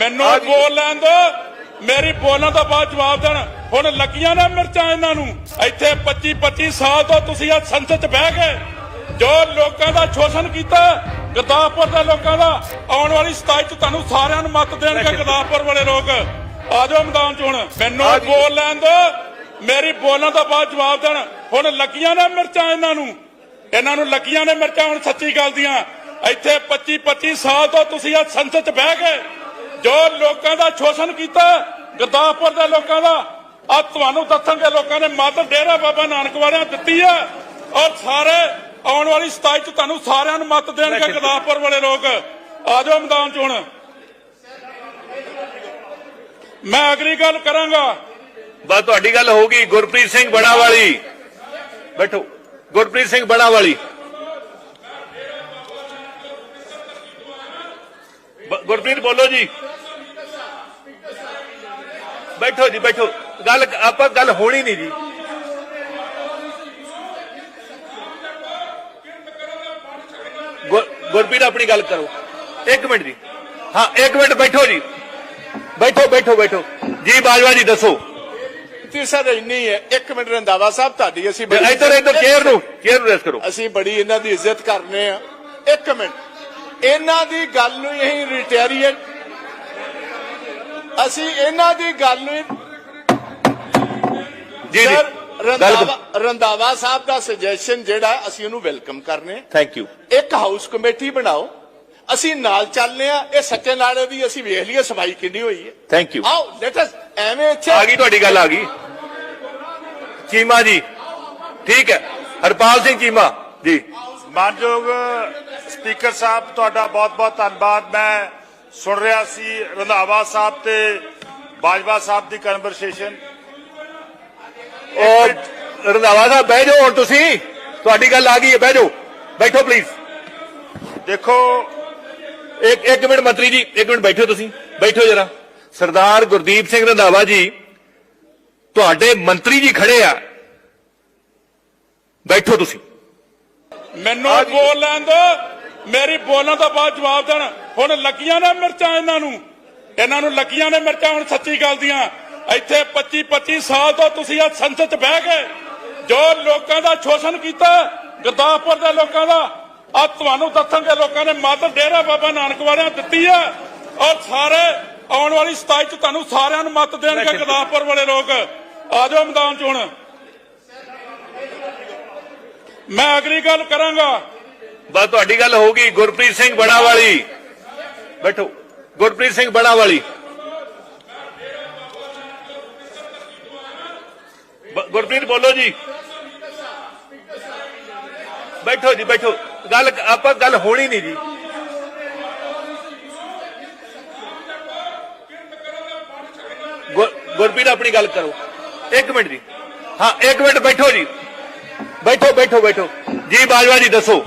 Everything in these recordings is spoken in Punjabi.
ਮੈਨੂੰ ਬੋਲ ਲੈਣ ਦੋ। ਮੇਰੀ ਬੋਲਣ ਤੋਂ ਬਾਅਦ ਜਵਾਬ ਦੇਣ। ਹੁਣ ਲੱਗੀਆਂ ਨਾ ਮਿਰਚਾਂ ਇਹਨਾਂ ਨੂੰ। ਇੱਥੇ 25 25 ਸਾਲ ਤੋਂ ਤੁਸੀਂ ਆ ਸੰਸਦ 'ਚ ਬਹਿ ਗਏ। ਜੋ ਲੋਕਾਂ ਦਾ ਸ਼ੋਸ਼ਣ ਕੀਤਾ ਗਦਾਪੁਰ ਦੇ ਲੋਕਾਂ ਦਾ ਆਉਣ ਵਾਲੀ 27 ਚ ਤੁਹਾਨੂੰ ਸਾਰਿਆਂ ਨੂੰ ਮਤ ਦੇਣਗੇ ਗਦਾਪੁਰ ਵਾਲੇ ਲੋਕ। ਆ ਜਾਓ ਮੈਦਾਨ 'ਚ ਹੁਣ। ਮੈਨੂੰ ਬੋਲ ਲੈਣ ਦੋ। ਮੇਰੀ ਬੋਲਣ ਤੋਂ ਬਾਅਦ ਜਵਾਬ ਦੇਣ। ਹੁਣ ਲੱਗੀਆਂ ਨਾ ਮਿਰਚਾਂ ਇਹਨਾਂ ਨੂੰ। ਇਹਨਾਂ ਨੂੰ ਲੱਗੀਆਂ ਨੇ ਮਿਰਚਾਂ ਹੁਣ ਸੱਚੀ ਗੱਲ ਦੀਆਂ। ਇੱਥੇ 25 25 ਸਾਲ ਤੋਂ ਤੁਸੀਂ ਆ ਸੰਸਦ 'ਚ ਬਹਿ ਗਏ। ਜੋ ਲੋਕਾਂ ਦਾ ਸ਼ੋਸ਼ਣ ਕੀਤਾ ਗਦਾਪੁਰ ਦੇ ਲੋਕਾਂ ਦਾ ਆ ਤੁਹਾਨੂੰ ਦੱਸਣਗੇ ਲੋਕਾਂ ਨੇ ਮਤ ਡੇਰਾ ਬਾਬਾ ਨਾਨਕ ਵਾਲਿਆਂ ਦਿੱਤੀ ਆ ਔਰ ਸਾਰੇ ਆਉਣ ਵਾਲੀ 27 ਚ ਤੁਹਾਨੂੰ ਸਾਰਿਆਂ ਨੂੰ ਮਤ ਦੇਣਗੇ ਗਦਾਪੁਰ ਵਾਲੇ ਲੋਕ। ਆ ਜਾਓ ਮੈਦਾਨ 'ਚ ਹੁਣ। ਮੈਂ ਅਗਲੀ ਗੱਲ ਕਰਾਂਗਾ। ਬਸ ਤੁਹਾਡੀ ਗੱਲ ਹੋਊਗੀ ਗੁਰਪ੍ਰੀਤ ਸਿੰਘ ਬੜਾ ਵਾਲੀ ਬੈਠੋ। ਗੁਰਪ੍ਰੀਤ ਸਿੰਘ ਬੜਾ ਵਾਲੀ ਗੁਰਪ੍ਰੀਤ ਬੋਲੋ ਜੀ। ਬੈਠੋ ਜੀ ਬੈਠੋ। ਗੱਲ ਆਪਾਂ ਗੱਲ ਹੋਣੀ ਨਹੀਂ ਜੀ। ਗੁਰ- ਗੁਰਪ੍ਰੀਤ ਆਪਣੀ ਗੱਲ ਕਰੋ। ਇੱਕ ਮਿੰਟ ਜੀ। ਹਾਂ ਇੱਕ ਮਿੰਟ ਬੈਠੋ ਜੀ। ਬੈਠੋ ਬੈਠੋ ਬੈਠੋ। ਜੀ ਬਾਜਵਾ ਜੀ ਦੱਸੋ। ਤੇ ਸਰ ਇੰਨੀ ਹੈ। ਇੱਕ ਮਿੰਟ ਰੰਦਾਵਾ ਸਾਹਿਬ ਤੁਹਾਡੀ ਅਸੀਂ ਬੜੀ ਇੱਧਰ ਇੱਧਰ ਚੇਅਰ ਨੂੰ ਚੇਅਰ ਨੂੰ ਰੈਸ ਕਰੋ। ਅਸੀਂ ਬੜੀ ਇਹਨਾਂ ਦੀ ਇੱਜ਼ਤ ਕਰਨੇ ਆ। ਇੱਕ ਮਿੰਟ। ਇਹਨਾਂ ਦੀ ਗੱਲ ਨੂੰ ਹੀ ਰਿਟੈਰੀਏਟ ਅਸੀਂ ਇਹਨਾਂ ਦੀ ਗੱਲ ਨੂੰ ਜੀ ਜੀ। ਰੰਦਾਵਾ ਰੰਦਾਵਾ ਸਾਹਿਬ ਦਾ ਸੁਜੈਸ਼ਨ ਜਿਹੜਾ ਅਸੀਂ ਉਹਨੂੰ ਵੈਲਕਮ ਕਰਨੇ ਥੈਂਕ ਯੂ ਇੱਕ ਹਾਊਸ ਕਮੇਟੀ ਬਣਾਓ। ਅਸੀਂ ਨਾਲ ਚੱਲਨੇ ਆ। ਇਹ ਸੱਚੇ ਨਾਲੇ ਦੀ ਅਸੀਂ ਵੇਖ ਲਈਏ ਸਫ਼ਾਈ ਕਿੰਨੀ ਹੋਈ ਹੈ। ਥੈਂਕ ਯੂ ਆਓ ਲੈਟ ਅਸ ਐਵੇਂ ਇੱਥੇ ਆ ਗਈ ਤੁਹਾਡੀ ਗੱਲ ਆ ਗਈ। ਚੀਮਾ ਜੀ ਠੀਕ ਹੈ। ਹਰਪਾਲ ਸਿੰਘ ਚੀਮਾ ਜੀ। ਮਾਨਯੋਗ ਸਪੀਕਰ ਸਾਹਿਬ ਤੁਹਾਡਾ ਬਹੁਤ-ਬਹੁਤ ਧੰਨਵਾਦ। ਮੈਂ ਸੁਣ ਰਿਹਾ ਸੀ ਰੰਧਾਵਾ ਸਾਹਿਬ ਤੇ ਬਾਜਵਾ ਸਾਹਿਬ ਦੀ ਕਨਵਰਸੇਸ਼ਨ ਉਹ ਰੰਧਾਵਾ ਸਾਹਿਬ ਬਹਿ ਜਾਓ ਹੁਣ ਤੁਸੀਂ। ਤੁਹਾਡੀ ਗੱਲ ਆ ਗਈ ਹੈ ਬਹਿ ਜਾਓ। ਬੈਠੋ ਪਲੀਜ਼ ਦੇਖੋ ਇੱਕ ਇੱਕ ਮਿੰਟ ਮੰਤਰੀ ਜੀ ਇੱਕ ਮਿੰਟ ਬੈਠੋ ਤੁਸੀਂ। ਬੈਠੋ ਜਰਾ। ਸਰਦਾਰ ਗੁਰਦੀਪ ਸਿੰਘ ਰੰਧਾਵਾ ਜੀ ਤੁਹਾਡੇ ਮੰਤਰੀ ਜੀ ਖੜੇ ਆ। ਬੈਠੋ ਤੁਸੀਂ। ਮੈਨੂੰ ਬੋਲ ਲੈਣ ਦੋ। ਮੇਰੀ ਬੋਲਣ ਤੋਂ ਬਾਅਦ ਜਵਾਬ ਦੇਣ। ਹੁਣ ਲੱਗੀਆਂ ਨੇ ਮਿਰਚਾਂ ਇਹਨਾਂ ਨੂੰ। ਇਹਨਾਂ ਨੂੰ ਲੱਗੀਆਂ ਨੇ ਮਿਰਚਾਂ ਹੁਣ ਸੱਚੀ ਗੱਲ ਦੀਆਂ। ਇੱਥੇ 25 25 ਸਾਲ ਤੋਂ ਤੁਸੀਂ ਆ ਸੰਸਦ 'ਚ ਬਹਿ ਗਏ। ਜੋ ਲੋਕਾਂ ਦਾ ਸ਼ੋਸ਼ਣ ਕੀਤਾ ਗਦਾਪੁਰ ਦੇ ਲੋਕਾਂ ਦਾ ਆ ਤੁਹਾਨੂੰ ਦੱਸਣਗੇ ਲੋਕਾਂ ਨੇ ਮਤ ਡੇਰਾ ਬਾਬਾ ਨਾਨਕ ਵਾਲਿਆਂ ਦਿੱਤੀ ਆ। ਔਰ ਸਾਰੇ ਆਉਣ ਵਾਲੀ 27 ਚ ਤੁਹਾਨੂੰ ਸਾਰਿਆਂ ਨੂੰ ਮਤ ਦੇਣਗੇ ਗਦਾਪੁਰ ਵਾਲੇ ਲੋਕ। ਆ ਜਾਓ ਮੈਦਾਨ 'ਚ ਹੁਣ। ਮੈਂ ਅਗਲੀ ਗੱਲ ਕਰਾਂਗਾ ਬਸ ਤੁਹਾਡੀ ਗੱਲ ਹੋਊਗੀ ਗੁਰਪ੍ਰੀਤ ਸਿੰਘ ਬੜਾ ਵਾਲੀ ਬੈਠੋ ਗੁਰਪ੍ਰੀਤ ਸਿੰਘ ਬੜਾ ਵਾਲੀ ਬ- ਗੁਰਪ੍ਰੀਤ ਬੋਲੋ ਜੀ ਬੈਠੋ ਜੀ ਬੈਠੋ ਗੱਲ ਆਪਾਂ ਗੱਲ ਹੋਣੀ ਨਹੀਂ ਜੀ ਗੁਰ- ਗੁਰਪ੍ਰੀਤ ਆਪਣੀ ਗੱਲ ਕਰੋ ਇੱਕ ਮਿੰਟ ਜੀ ਹਾਂ ਇੱਕ ਮਿੰਟ ਬੈਠੋ ਜੀ ਬੈਠੋ ਬੈਠੋ ਬੈਠੋ। ਜੀ ਬਾਜਵਾ ਜੀ ਦੱਸੋ।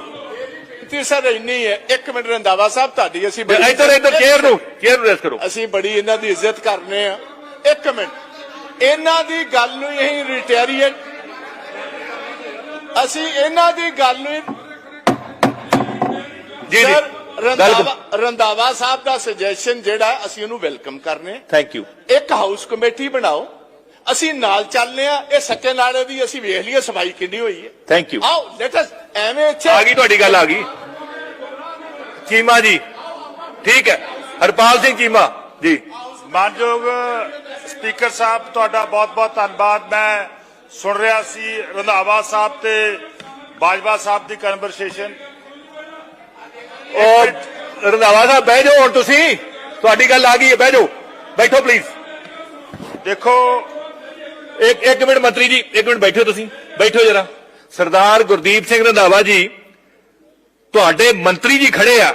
ਤੇ ਸਰ ਇੰਨੀ ਹੈ ਇੱਕ ਮਿੰਟ ਰੰਦਾਵਾ ਸਾਹਿਬ ਤੁਹਾਡੀ ਅਸੀਂ ਬੜੀ ਇੱਧਰ ਇੱਧਰ ਚੇਅਰ ਨੂੰ ਚੇਅਰ ਨੂੰ ਰੈਸ ਕਰੋ। ਅਸੀਂ ਬੜੀ ਇਹਨਾਂ ਦੀ ਇੱਜ਼ਤ ਕਰਨੇ ਆ। ਇੱਕ ਮਿੰਟ। ਇਹਨਾਂ ਦੀ ਗੱਲ ਨੂੰ ਹੀ ਰਿਟੈਰੀਏਟ ਅਸੀਂ ਇਹਨਾਂ ਦੀ ਗੱਲ ਨੂੰ ਜੀ ਜੀ। ਰੰਦਾਵਾ ਰੰਦਾਵਾ ਸਾਹਿਬ ਦਾ ਸੁਜੈਸ਼ਨ ਜਿਹੜਾ ਅਸੀਂ ਉਹਨੂੰ ਵੈਲਕਮ ਕਰਨੇ ਥੈਂਕ ਯੂ ਇੱਕ ਹਾਊਸ ਕਮੇਟੀ ਬਣਾਓ। ਅਸੀਂ ਨਾਲ ਚੱਲਨੇ ਆ ਇਹ ਸੱਚੇ ਨਾਲੇ ਦੀ ਅਸੀਂ ਵੇਖ ਲਈਏ ਸਫ਼ਾਈ ਕਿੰਨੀ ਹੋਈ ਹੈ ਥੈਂਕ ਯੂ ਆਓ ਲੈਟ ਅਸ ਐਵੇਂ ਇੱਥੇ ਆ ਗਈ ਤੁਹਾਡੀ ਗੱਲ ਆ ਗਈ ਚੀਮਾ ਜੀ ਠੀਕ ਹੈ ਹਰਪਾਲ ਸਿੰਘ ਚੀਮਾ ਜੀ ਮਾਨਯੋਗ ਸਪੀਕਰ ਸਾਹਿਬ ਤੁਹਾਡਾ ਬਹੁਤ-ਬਹੁਤ ਧੰਨਵਾਦ ਮੈਂ ਸੁਣ ਰਿਹਾ ਸੀ ਰੰਧਾਵਾ ਸਾਹਿਬ ਤੇ ਬਾਜਵਾ ਸਾਹਿਬ ਦੀ ਕਨਵਰਸੇਸ਼ਨ ਉਹ ਰੰਧਾਵਾ ਸਾਹਿਬ ਬਹਿ ਜਾਓ ਹੁਣ ਤੁਸੀਂ ਤੁਹਾਡੀ ਗੱਲ ਆ ਗਈ ਹੈ ਬਹਿ ਜਾਓ ਬੈਠੋ ਪਲੀਜ਼ ਦੇਖੋ ਇੱਕ ਇੱਕ ਮਿੰਟ ਮੰਤਰੀ ਜੀ, ਇੱਕ ਮਿੰਟ ਬੈਠੋ ਤੁਸੀਂ, ਬੈਠੋ ਜਰਾ। ਸਰਦਾਰ ਗੁਰਦੀਪ ਸਿੰਘ ਰੰਧਾਵਾ ਜੀ, ਤੁਹਾਡੇ ਮੰਤਰੀ ਜੀ ਖੜੇ ਆ।